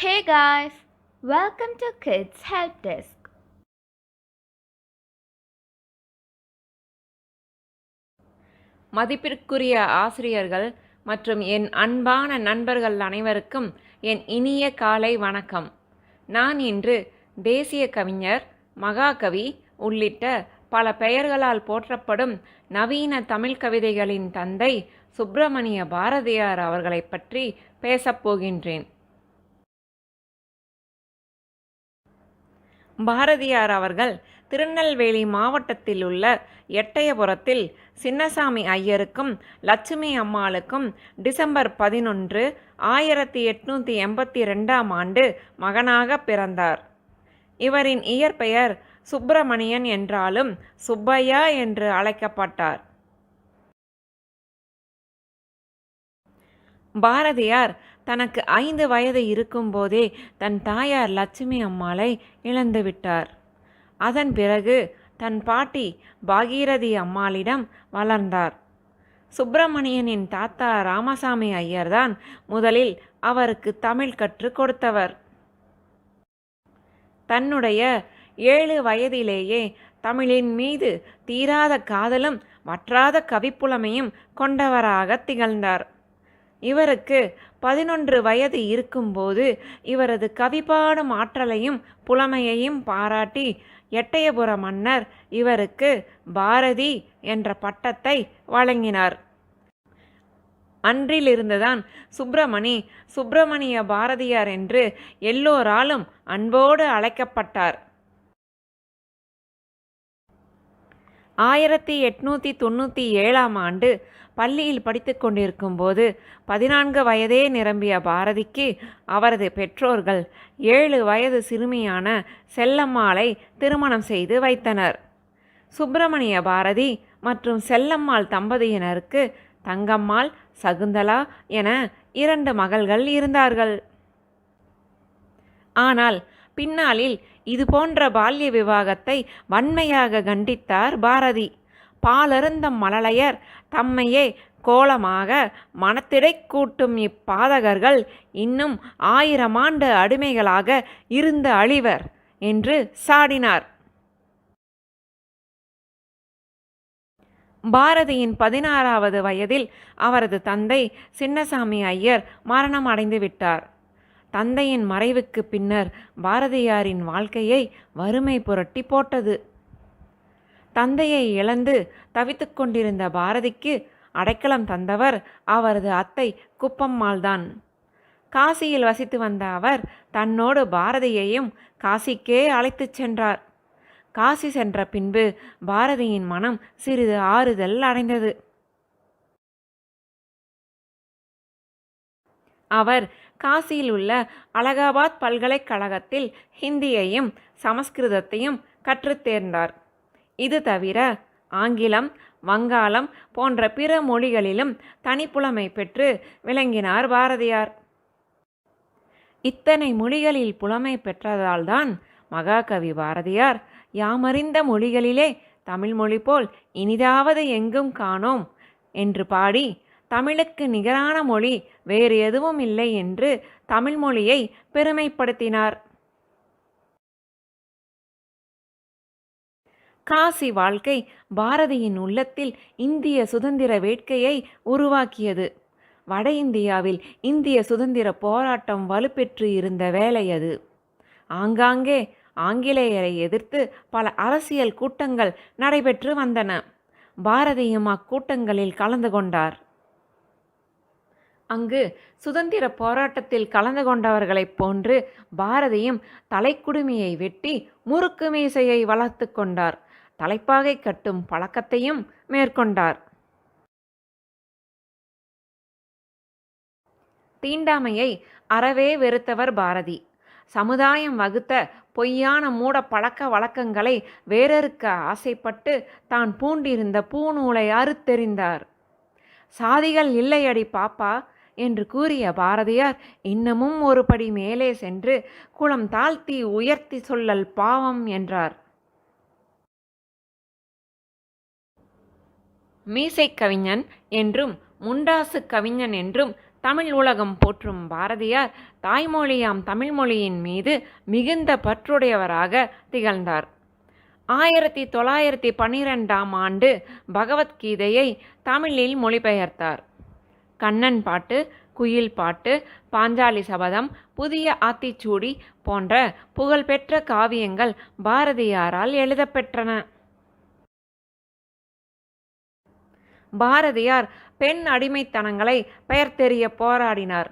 Hey guys welcome to kids help desk மதிப்பிற்குரிய ஆசிரியர்கள் மற்றும் என் அன்பான நண்பர்கள் அனைவருக்கும் என் இனிய காலை வணக்கம். நான் இன்று தேசிய கவிஞர் மகாகவி உள்ளிட்ட பல பெயர்களால் போற்றப்படும் நவீன தமிழ் கவிதைகளின் தந்தை சுப்பிரமணிய பாரதியார் அவர்களைப் பற்றி பேசப் பாரதியார் அவர்கள் திருநெல்வேலி மாவட்டத்தில் உள்ள எட்டயபுரத்தில் சின்னசாமி ஐயருக்கும் லட்சுமி அம்மாளுக்கும் டிசம்பர் பதினொன்று ஆயிரத்தி எட்நூற்றி எண்பத்தி ரெண்டாம் ஆண்டு மகனாக பிறந்தார். இவரின் இயற்பெயர் சுப்பிரமணியன் என்றாலும் சுப்பையா என்று அழைக்கப்பட்டார். பாரதியார் தனக்கு ஐந்து வயது இருக்கும்போதே தன் தாயார் லட்சுமி அம்மாளை இழந்துவிட்டார் அதன் பிறகு தன் பாட்டி பாகீரதி அம்மாளிடம் வளர்ந்தார். சுப்பிரமணியனின் தாத்தா ராமசாமி ஐயர்தான் முதலில் அவருக்கு தமிழ் கற்றுக் கொடுத்தவர். தன்னுடைய ஏழு வயதிலேயே தமிழின் மீது தீராத காதலும் வற்றாத கவிப்புலமையும் கொண்டவராக திகழ்ந்தார். இவருக்கு பதினொன்று வயது இருக்கும்போது இவரது கவிபாடும் ஆற்றலையும் புலமையையும் பாராட்டி எட்டயபுர மன்னர் இவருக்கு பாரதி என்ற பட்டத்தை வழங்கினார். அன்றிலிருந்துதான் சுப்பிரமணி சுப்பிரமணிய பாரதியார் என்று எல்லோராலும் அன்போடு அழைக்கப்பட்டார். ஆயிரத்தி எட்நூற்றி தொண்ணூற்றி ஏழாம் ஆண்டு பள்ளியில் படித்து கொண்டிருக்கும்போது பதினான்கு வயதே நிரம்பிய பாரதிக்கு அவரது பெற்றோர்கள் ஏழு வயது சிறுமியான செல்லம்மாளை திருமணம் செய்து வைத்தனர். சுப்பிரமணிய பாரதி மற்றும் செல்லம்மாள் தம்பதியினருக்கு தங்கம்மாள் சகுந்தலா என இரண்டு மகள்கள் இருந்தார்கள். ஆனால் பின்னாளில் இது போன்ற பால்ய விவாகத்தை வன்மையாக கண்டித்தார் பாரதி. பாலருந்த மழலையர் தம்மையே கோலமாக மனத்திடை கூட்டும் இப்பாதகர்கள் இன்னும் ஆயிரம் ஆண்டு அடிமைகளாக இருந்த அழிவர் என்று சாடினார். பாரதியின் பதினாறாவது வயதில் அவரது தந்தை சின்னசாமி ஐயர் மரணம் அடைந்து விட்டார். தந்தையின் மறைவுக்கு பின்னர் பாரதியாரின் வாழ்க்கையை வறுமை புரட்டி போட்டது. தந்தையை இழந்து தவித்து கொண்டிருந்த பாரதிக்கு அடைக்கலம் தந்தவர் அவரது அத்தை குப்பம்மாள்தான். காசியில் வசித்து வந்த அவர் தன்னோடு பாரதியையும் காசிக்கே அழைத்துச் சென்றார். காசி சென்ற பின்பு பாரதியின் மனம் சிறிது ஆறுதல் அடைந்தது. அவர் காசியில் உள்ள அலகாபாத் பல்கலைக்கழகத்தில் ஹிந்தியையும் சமஸ்கிருதத்தையும் கற்றுத் தேர்ந்தார். இது தவிர ஆங்கிலம் வங்காளம் போன்ற பிற மொழிகளிலும் தனிப்புலமை பெற்று விளங்கினார் பாரதியார். இத்தனை மொழிகளில் புலமை பெற்றதால்தான் மகாகவி பாரதியார் யாமறிந்த மொழிகளிலே தமிழ் மொழி போல் இனிதாவது எங்கும் காணோம் என்று பாடி தமிழுக்கு நிகரான மொழி வேறு எதுவும் இல்லை என்று தமிழ் மொழியை பெருமைப்படுத்தினார். காசி வாழ்க்கை பாரதியின் உள்ளத்தில் இந்திய சுதந்திர வேட்கையை உருவாக்கியது. வட இந்தியாவில் இந்திய சுதந்திர போராட்டம் வலுப்பெற்று இருந்த வேலை அது. ஆங்காங்கே ஆங்கிலேயரை எதிர்த்து பல அரசியல் கூட்டங்கள் நடைபெற்று வந்தன. பாரதியும் அக்கூட்டங்களில் கலந்து கொண்டார். அங்கு சுதந்திர போராட்டத்தில் கலந்து கொண்டவர்களைப் போன்று பாரதியும் தலைக்குடுமியை வெட்டி முறுக்கு மீசையை வளர்த்து கொண்டார். தலைப்பாகை கட்டும் பழக்கத்தையும் மேற்கொண்டார். தீண்டாமையை அறவே வெறுத்தவர் பாரதி. சமுதாயம் வகுத்த பொய்யான மூட பழக்க வழக்கங்களை வேறறுக்க ஆசைப்பட்டு தான் பூண்டிருந்த பூநூலை அறுத்தெறிந்தார். சாதிகள் இல்லையடி பாப்பா என்று கூறிய பாரதியார் இன்னமும் ஒரு படி மேலே சென்று குளம் தாழ்த்தி உயர்த்தி சொல்லல் பாவம் என்றார். மீசை கவிஞன் என்றும் முண்டாசு கவிஞன் என்றும் தமிழ் உலகம் போற்றும் பாரதியார் தாய்மொழியாம் தமிழ்மொழியின் மீது மிகுந்த பற்றுடையவராக திகழ்ந்தார். ஆயிரத்தி தொள்ளாயிரத்தி பன்னிரெண்டாம் ஆண்டு பகவத்கீதையை தமிழில் மொழிபெயர்த்தார். கண்ணன் பாட்டு குயில் பாட்டு பாஞ்சாலி சபதம் புதிய ஆத்திச்சூடி போன்ற புகழ்பெற்ற காவியங்கள் பாரதியாரால் எழுதப்பெற்றன. பாரதியார் பெண் அடிமைத்தனங்களை பெயர்த்தெறிய போராடினார்.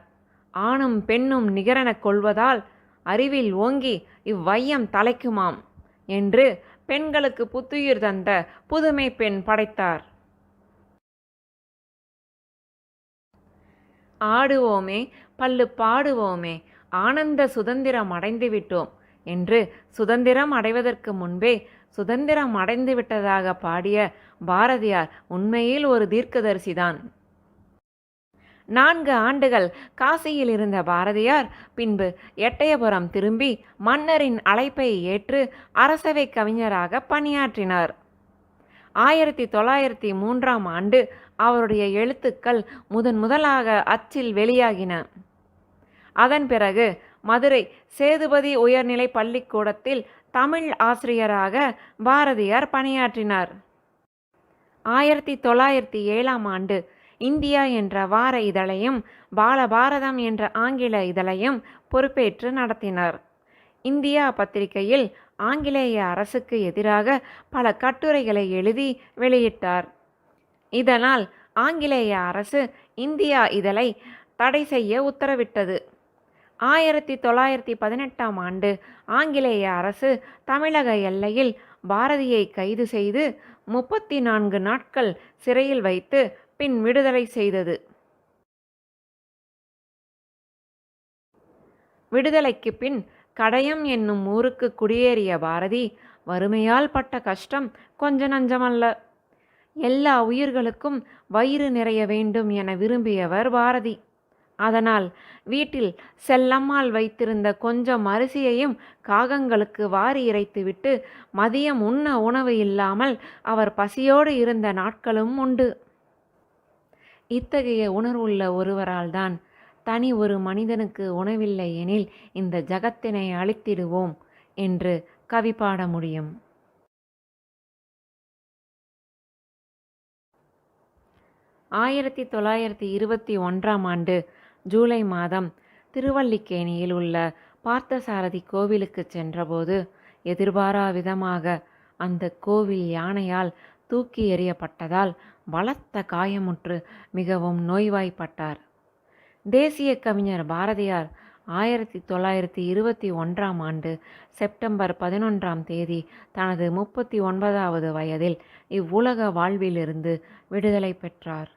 ஆணும் பெண்ணும் நிகரெனக் கொள்வதால் அறிவில் ஓங்கி இவ்வையம் தலைக்குமாம் என்று பெண்களுக்கு புத்துயிர் தந்த புதுமை பெண் படைத்தார். ஆடுவோமே பல்லு பாடுவோமே ஆனந்த சுதந்திரம் அடைந்து விட்டோம் என்று சுதந்திரம் அடைவதற்கு முன்பே சுதந்திரம் அடைந்து விட்டதாக பாடிய பாரதியார் உண்மையில் ஒரு தீர்க்கதரிசிதான். நான்கு ஆண்டுகள் காசியில் இருந்த பாரதியார் பின்பு எட்டயபுரம் திரும்பி மன்னரின் அழைப்பை ஏற்று அரசவை கவிஞராக பணியாற்றினார். ஆயிரத்தி தொள்ளாயிரத்தி மூன்றாம் ஆண்டு அவருடைய எழுத்துக்கள் முதன் முதலாக அச்சில் வெளியாகின. அதன் பிறகு மதுரை சேதுபதி உயர்நிலை பள்ளிக்கூடத்தில் தமிழ் ஆசிரியராக பாரதியார் பணியாற்றினார். ஆயிரத்தி தொள்ளாயிரத்தி ஏழாம் ஆண்டு இந்தியா என்ற வார இதழையும் பாலபாரதம் என்ற ஆங்கில இதழையும் பொறுப்பேற்று நடத்தினார். இந்தியா பத்திரிகையில் ஆங்கிலேய அரசுக்கு எதிராக பல கட்டுரைகளை எழுதி வெளியிட்டார். இதனால் ஆங்கிலேய அரசு இந்தியா இதழை தடை செய்ய உத்தரவிட்டது. ஆயிரத்தி தொள்ளாயிரத்தி பதினெட்டாம் ஆண்டு ஆங்கிலேய அரசு தமிழக எல்லையில் பாரதியை கைது செய்து முப்பத்தி நான்கு நாட்கள் சிறையில் வைத்து பின் விடுதலை செய்தது. விடுதலைக்கு பின் கடையம் என்னும் ஊருக்கு குடியேறிய பாரதி வறுமையால் பட்ட கஷ்டம் கொஞ்ச நஞ்சமல்ல. எல்லா உயிர்களுக்கும் வயிறு நிறைய வேண்டும் என விரும்பியவர் பாரதி. அதனால் வீட்டில் செல்லம்மாள் வைத்திருந்த கொஞ்சம் அரிசியையும் காகங்களுக்கு வாரி இறைத்துவிட்டு மதியம் உண்ண உணவு இல்லாமல் அவர் பசியோடு இருந்த நாட்களும் உண்டு. இத்தகைய உணர்வுள்ள ஒருவரால் தான் தனி ஒரு மனிதனுக்கு உணவில்லை எனில் இந்த ஜகத்தினை அழித்திடுவோம் என்று கவி பாட முடியும். ஆயிரத்தி தொள்ளாயிரத்தி இருபத்தி ஒன்றாம் ஆண்டு ஜூலை மாதம் திருவல்லிக்கேணியில் உள்ள பார்த்தசாரதி கோவிலுக்கு சென்றபோது எதிர்பாரா விதமாக அந்த கோவில் யானையால் தூக்கி எறியப்பட்டதால் பலத்த காயமுற்று மிகவும் நோய்வாய்ப்பட்டார். தேசிய கவிஞர் பாரதியார் ஆயிரத்தி தொள்ளாயிரத்தி இருபத்தி ஒன்றாம் ஆண்டு செப்டம்பர் பதினொன்றாம் தேதி தனது முப்பத்தி ஒன்பதாவது வயதில் இவ்வுலக வாழ்விலிருந்து விடுதலை பெற்றார்.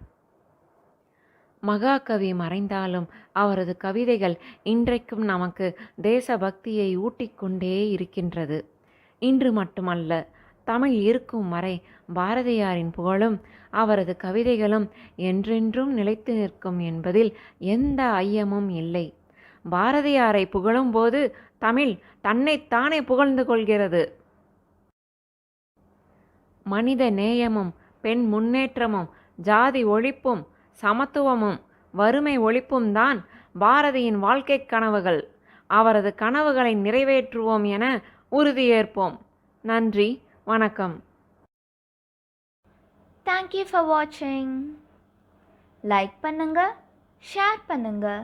மகாகவி மறைந்தாலும் அவரது கவிதைகள் இன்றைக்கும் நமக்கு தேசபக்தியை ஊட்டிக்கொண்டே இருக்கின்றது. இன்று மட்டுமல்ல தமிழ் இருக்கும் வரை பாரதியாரின் புகழும் அவரது கவிதைகளும் என்றென்றும் நிலைத்து நிற்கும் என்பதில் எந்த ஐயமும் இல்லை. பாரதியாரை புகழும்போது தமிழ் தன்னைத்தானே புகழ்ந்து கொள்கிறது. மனித நேயமும் பெண் முன்னேற்றமும் ஜாதி ஒழிப்பும் சமத்துவமும் வறுமை ஒழிப்பும் தான் பாரதியின் வாழ்க்கை கனவுகள். அவரது கனவுகளை நிறைவேற்றுவோம் என உறுதியேற்போம். நன்றி வணக்கம். தேங்க்யூ ஃபார் வாட்சிங் லைக் பண்ணுங்க ஷேர் பண்ணுங்கள்